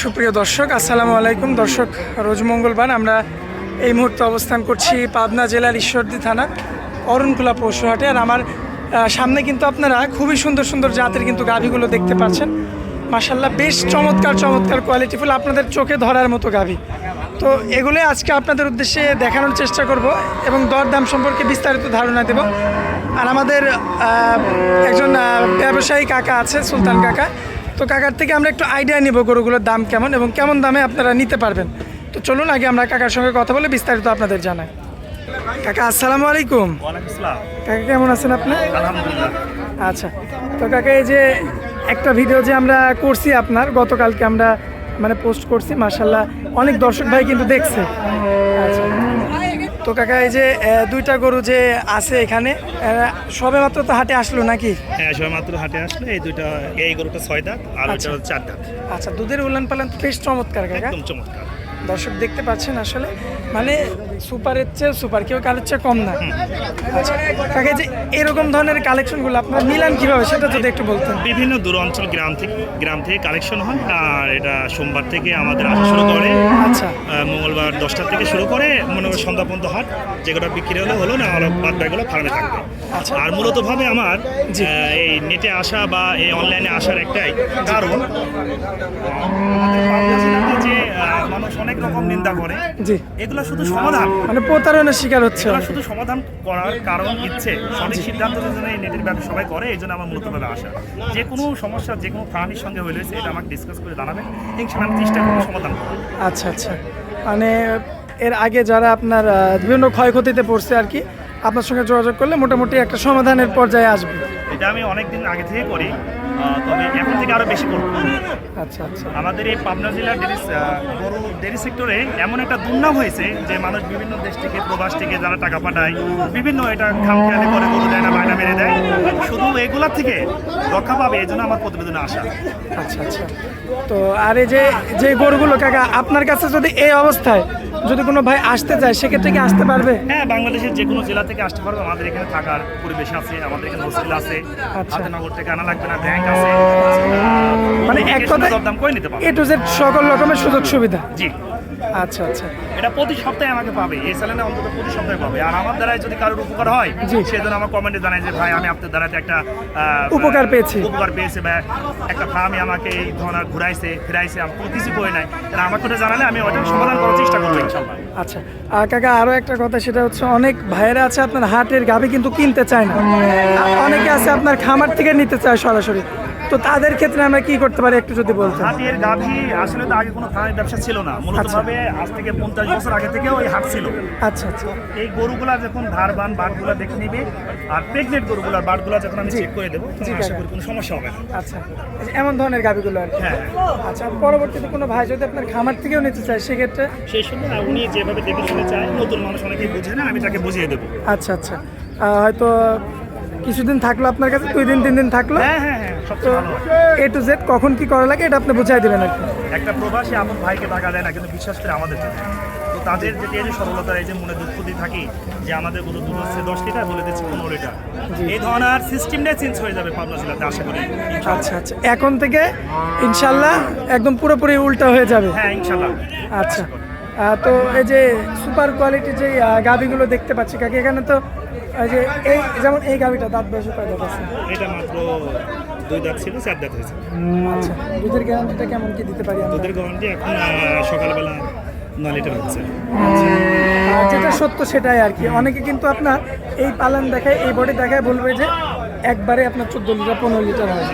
সুপ্রিয় দর্শক, আসসালামু আলাইকুম। দর্শক, রোজ মঙ্গলবার আমরা এই মুহূর্তে অবস্থান করছি পাবনা জেলার ঈশ্বরদী থানা অরণকুলা পশুহাটে। আর আমার সামনে কিন্তু আপনারা খুবই সুন্দর সুন্দর জাতের কিন্তু গাভীগুলো দেখতে পাচ্ছেন। মাসাল্লাহ বেশ চমৎকার চমৎকার কোয়ালিটিফুল আপনাদের চোখে ধরার মতো গাভী। তো এগুলো আজকে আপনাদের উদ্দেশ্যে দেখানোর চেষ্টা করব এবং দরদাম সম্পর্কে বিস্তারিত ধারণা দেব। আর আমাদের একজন ব্যবসায়ী কাকা আছে, সুলতান কাকা। তো কাকার থেকে আমরা একটু আইডিয়া নিব গরুগুলোর দাম কেমন এবং কেমন দামে আপনারা নিতে পারবেন। তো চলুন আগে আমরা কাকার সঙ্গে কথা বলে বিস্তারিত আপনাদের জানাই। কাকা আসসালামু আলাইকুম। কাকা কেমন আছেন আপনি? আচ্ছা তো কাকা এই যে একটা ভিডিও যে আমরা করছি আপনার গতকালকে আমরা মানে পোস্ট করছি মার্শাল্লাহ অনেক দর্শক ভাই কিন্তু দেখছে। আচ্ছা তো কাকা এই যে দুইটা গরু যে আছে এখানে সবে মাত্র তো হাটে আসলো নাকি? হ্যাঁ সবে মাত্র হাটে আসলো। এই দুইটা এই গরুটা ছয় দাঁত আর আচ্ছা। ওইটা চার দাঁত। আচ্ছা দুধের উল্লান পালান বেশ চমৎকার কাকা। একদম চমৎকার। দর্শক দেখতে পাচ্ছেন আসলে মানে সুপারের চেয়ে সুপার কেউ কালের চেয়ে কম না। আচ্ছা কাকে যে এরকম ধরনের কালেকশনগুলো আপনার মিলান কীভাবে সেটা যদি একটু বলতেন। বিভিন্ন দূর অঞ্চল গ্রাম থেকে গ্রাম থেকে কালেকশন হয় আর এটা সোমবার থেকে আমাদের আসা শুরু করে। আচ্ছা। মঙ্গলবার দশটা থেকে শুরু করে মনে হয় সন্ধ্যা পর্যন্ত হাট যেগুলো বিক্রি হলে হলো না আর বাদ বাকিগুলো ফার্মে থাকবে। আচ্ছা। আর মূলতভাবে আমার এই নেটে আসা বা এই অনলাইনে আসার একটাই কারণ যে মানুষ অনেক রকম নিন্দা করে। জি। এগুলো শুধু সমাধান। মানে প্রতারণার শিকার হচ্ছে। এগুলো শুধু সমাধান করার কারণ ইচ্ছে সঠিক সিদ্ধান্ত জন্য এই নেটের ব্যবসা সবাই করে এই জন্য আমার মূলতভাবে আসা। যে কোনো সমস্যা যে কোনো প্রাণীর সঙ্গে হইলে এটা আমাকে ডিসকাস করে জানাবেন। ইনশাল্লাহ আমি চেষ্টা করব সমাধান আচ্ছা আচ্ছা। মানে এর আগে যারা আপনার বিভিন্ন ক্ষয়ক্ষতিতে পড়ছে আর কি আপনার সঙ্গে যোগাযোগ করলে মোটামুটি একটা সমাধানের পর্যায়ে আসবে। এটা আমি অনেক দিন আগে থেকে করি। তবে এখন থেকে আরও বেশি করব। আচ্ছা আচ্ছা। আমাদের এই পাবনা জেলার ডেরি গরু ডেরি সেক্টরে এমন একটা দুর্নাম হয়েছে যে মানুষ বিভিন্ন দেশ থেকে প্রবাস থেকে যারা টাকা পাঠায় বিভিন্ন এটা খামখেয়ালি করে গরু দেয় না বায়না মেরে দেয়। শুধু এগুলার থেকে রক্ষা পাবে এই জন্য আমার প্রতিবেদনে আসা। আচ্ছা আচ্ছা। তো আর এই যে যে গরুগুলো কাকা আপনার কাছে যদি এই অবস্থায় যদি কোনো ভাই আসতে চায় সেক্ষেত্রে কি আসতে পারবে? হ্যাঁ বাংলাদেশের যে কোনো জেলা থেকে আসতে পারবে। আমাদের এখানে থাকার পরিবেশ আছে আমাদের এখানে হোস্টেল আছে। আচ্ছা। হাতেনগর থেকে আনা লাগবে না ব্যাংক মানে এক পারবে। এ টু জেড সকল রকমের সুযোগ সুবিধা জি। আচ্ছা আচ্ছা। এটা প্রতি সপ্তাহে আমাকে পাবে। এই চ্যানেলে অন্তত প্রতি সপ্তাহে পাবে। আর আমার দ্বারাই যদি কারোর উপকার হয় সেজন্য আমার কমেন্টে জানায় যে ভাই আমি আপনার দ্বারাতে একটা উপকার পেয়েছি। উপকার পেয়েছে বা একটা ফার্মে আমাকে এই ধরনের ঘুরাইছে ফিরাইছে আমি কোনো কিছু করি নাই। তাহলে আমাকে ওটা জানালে আমি ওটা সমাধান করার চেষ্টা করব ইনশাল্লাহ আচ্ছা। আর কাকা আরও একটা কথা সেটা হচ্ছে অনেক ভাইয়েরা আছে আপনার হাটের গাভি কিন্তু কিনতে চায় না। অনেকে আছে আপনার খামার থেকে নিতে চায় সরাসরি। তো তাদের ক্ষেত্রে আমরা কি করতে পারি একটু যদি বলতেন? হাটের গাভী আসলে তো আগে কোনো ফার্মের ব্যবসা ছিল না। মূলত আচ্ছা। ভাবে আজ থেকে পঞ্চাশ বছর আগে থেকেও ওই হাট ছিল। আচ্ছা আচ্ছা। এই গরুগুলা যখন ধারবান বাটগুলা দেখে নিবে আর প্রেগনেন্ট গরুগুলার বাটগুলা যখন আমি চেক করে দেবো জি, তখন আশা করি কোনো সমস্যা হবে না। আচ্ছা। এমন ধরনের গাভিগুলো আর হ্যাঁ। আচ্ছা পরবর্তীতে কোনো ভাই যদি আপনার খামার থেকেও নিতে চায় সেক্ষেত্রে? সেই সময় উনি যেভাবে দেখে শুনে চায় নতুন মানুষ অনেকেই বুঝে না আমি তাকে বুঝিয়ে দেবো। আচ্ছা আচ্ছা। হয়তো কিছুদিন থাকল আপনার কাছে? দুই দিন তিন দিন থাকল? হ্যাঁ হ্যাঁ হ্যাঁ সবচেয়ে ভালো। এ টু জেড কখন কি করা লাগে? এটা আপনি বুঝাই দেবেন আর একটা প্রবাসী আমার ভাইকে টাকা দেয় না কিন্তু বিশ্বাস করে আমাদের তো তাদের যে এই যে সরলতার এই যে মনে দুঃখ দিয়ে থাকি যে আমাদের দুধ হচ্ছে দশ লিটার বলে দিচ্ছি পনেরো লিটার। এই ধরনের সিস্টেমটাই চেঞ্জ হয়ে যাবে পাবনা জেলাতে আশা করি। আচ্ছা আচ্ছা। এখন থেকে ইনশাল্লাহ একদম পুরোপুরি উল্টা হয়ে যাবে। হ্যাঁ ইনশাল্লাহ। আচ্ছা। তো এই যে সুপার কোয়ালিটির যে গাভিগুলো দেখতে পাচ্ছি কাকি এখানে তো এই যে এই যেমন এই গাভিটা দাঁত বেশি কয় দাঁত আছে? এটা মাত্র দুই দাঁত ছিল চার দাঁত হয়েছে। আচ্ছা দুধের গ্যারান্টিটা কেমন কি দিতে পারি আমরা? দুধের গ্যারান্টি এখন সকালবেলা নয় লিটার হচ্ছে। যেটা সত্য সেটাই আর কি। অনেকে কিন্তু আপনার এই পালন দেখায় এই বডি দেখায় বলবে যে একবারে আপনার চোদ্দ লিটার পনেরো লিটার হয়।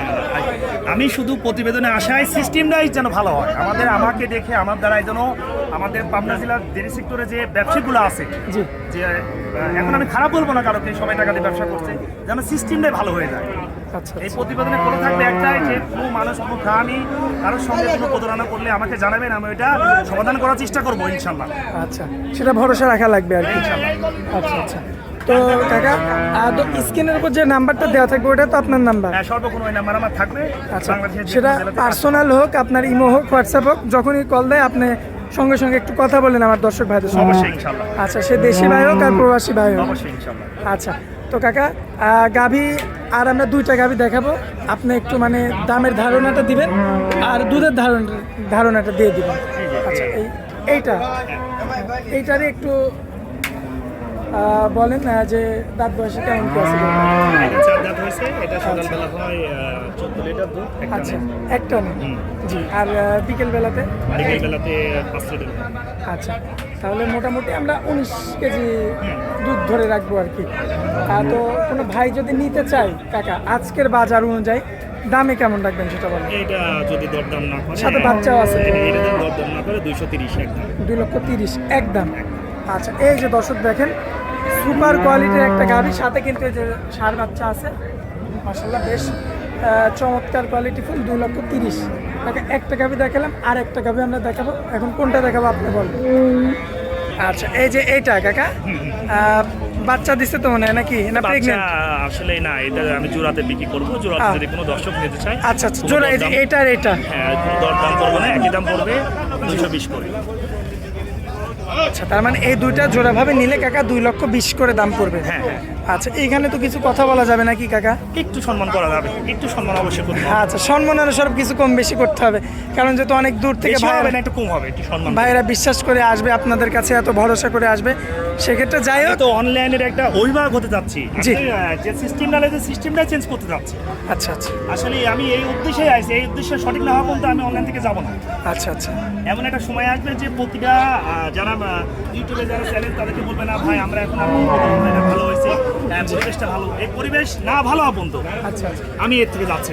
আমি শুধু প্রতিবেদনে আসায় সিস্টেমটাই যেন ভালো হয়। আমাদের আমাকে দেখে আমার দ্বারাই যেন আমাদের পাবনা জেলার ডেরি সেক্টরে যে ব্যবসাগুলো আছে যে এখন আমি খারাপ বলব না কারোকে সবাই টাকা দিয়ে ব্যবসা করছে যেন সিস্টেমটাই ভালো হয়ে যায়। আচ্ছা এই প্রতিবেদনে কোনো থাকবে একটাই যে কোনো মানুষ কোনো খামি কারোর সঙ্গে কোনো প্রতারণা করলে আমাকে জানাবেন আমি ওইটা সমাধান করার চেষ্টা করব ইনশাল্লাহ আচ্ছা সেটা ভরসা রাখা লাগবে আর কি। আচ্ছা আচ্ছা। তো কাকা তো স্ক্রিনের উপর যে নাম্বারটা দেওয়া থাকবে ওটা তো আপনার নাম্বার হ্যাঁ সর্বক্ষণ ওই নাম্বার আমার থাকবে। আচ্ছা সেটা পার্সোনাল হোক আপনার ইমো হোক হোয়াটসঅ্যাপ হোক যখনই কল দেয় আপনি সঙ্গে সঙ্গে একটু কথা বলেন আমার দর্শক ভাইদের সঙ্গে। আচ্ছা সে দেশি ভাই হোক আর প্রবাসী ভাই হোক। আচ্ছা তো কাকা গাভী আর আমরা দুইটা গাভী দেখাবো। আপনি একটু মানে দামের ধারণাটা দিবেন আর দুধের ধারণ ধারণাটা দিয়ে দিবেন। আচ্ছা এই এইটা। এইটারে একটু বলেন যে দাঁত বয়সে কেমন কি আছে? হয় আচ্ছা। একটা নেই হুম। জি আর বিকেল বেলাতে বিকেল বেলাতে আচ্ছা তাহলে মোটামুটি আমরা উনিশ কেজি দুধ ধরে রাখব আর কি। তো কোনো ভাই যদি নিতে চাই কাকা আজকের বাজার অনুযায়ী দামে কেমন রাখবেন সেটা বলেন? এটা যদি দরদাম না করে সাথে বাচ্চাও আছে। এটা দরদাম না করে দুইশো তিরিশ একদম। দুই লক্ষ তিরিশ একদম। আচ্ছা এই যে দর্শক দেখেন সুপার কোয়ালিটির একটা গাড়ি সাথে কিন্তু এই যে সার বাচ্চা আছে। মাসাল্লাহ বেশ চমৎকার কোয়ালিটি ফুল দুই লক্ষ তিরিশ। কাকা একটা গাভি দেখালাম আর একটা গাভি আমরা দেখাবো। এখন কোনটা দেখাবো আপনি বলবেন আচ্ছা এই যে এইটা কাকা? বাচ্চা দিচ্ছে তো মনে হয় নাকি? না বাচ্চা প্রেগনেন্ট আসলে না এটা আমি জোড়াতে বিক্রি করব। জোড়াতে যদি কোনো দর্শক নিতে চায় আচ্ছা আচ্ছা জোড়া আর এইটা হ্যাঁ কোনো দরদাম করব না একই দাম পড়বে দুইশো বিশ করে। আচ্ছা তার মানে এই দুইটা জোড়াভাবে নিলে কাকা দুই লক্ষ বিশ করে দাম পড়বে। হ্যাঁ হ্যাঁ। আচ্ছা এইখানে তো কিছু কথা বলা যাবে নাকি কাকা? একটু সম্মান করা যাবে একটু সম্মান অবশ্যই করতে হবে। আচ্ছা সম্মান অনুসারে কিছু কম বেশি করতে হবে কারণ যেহেতু অনেক দূর থেকে ভাইয়েরা না একটু কম হবে একটু সম্মান। ভাইয়েরা বিশ্বাস করে আসবে আপনাদের কাছে এত ভরসা করে আসবে সেক্ষেত্রে যাই হোক। তো অনলাইনের একটা অভিভাবক হতে যাচ্ছি যে সিস্টেমটা যে সিস্টেমটা চেঞ্জ করতে যাচ্ছি আচ্ছা আচ্ছা। আসলে আমি এই উদ্দেশ্যে আইছি। এই উদ্দেশ্যে সঠিক না হওয়া পর্যন্ত আমি অনলাইন থেকে যাব না। আচ্ছা আচ্ছা। এমন একটা সময় আসবে যে প্রতিটা যারা ইউটিউবে যারা চ্যানেল তাদেরকে বলবে না ভাই আমরা এখন ভালো হয়েছে। হ্যাঁ, পরিবেশটা ভালো। এই পরিবেশ না ভালো হওয়া পর্যন্ত আচ্ছা আচ্ছা। আমি এর থেকে যাচ্ছি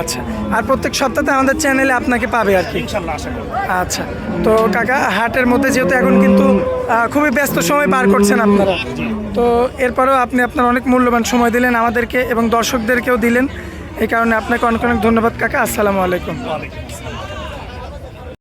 আচ্ছা। আর প্রত্যেক সপ্তাহে আমাদের চ্যানেলে আপনাকে পাবে আর কি। ইনশাল্লাহ আশা করি। আচ্ছা। তো কাকা, হাটের মধ্যে যেহেতু এখন কিন্তু খুবই ব্যস্ত সময় পার করছেন আপনারা, তো এরপরেও আপনি আপনার অনেক মূল্যবান সময় দিলেন আমাদেরকে এবং দর্শকদেরকেও দিলেন। এই কারণে আপনাকে অনেক অনেক ধন্যবাদ কাকা, আসসালামু আলাইকুম।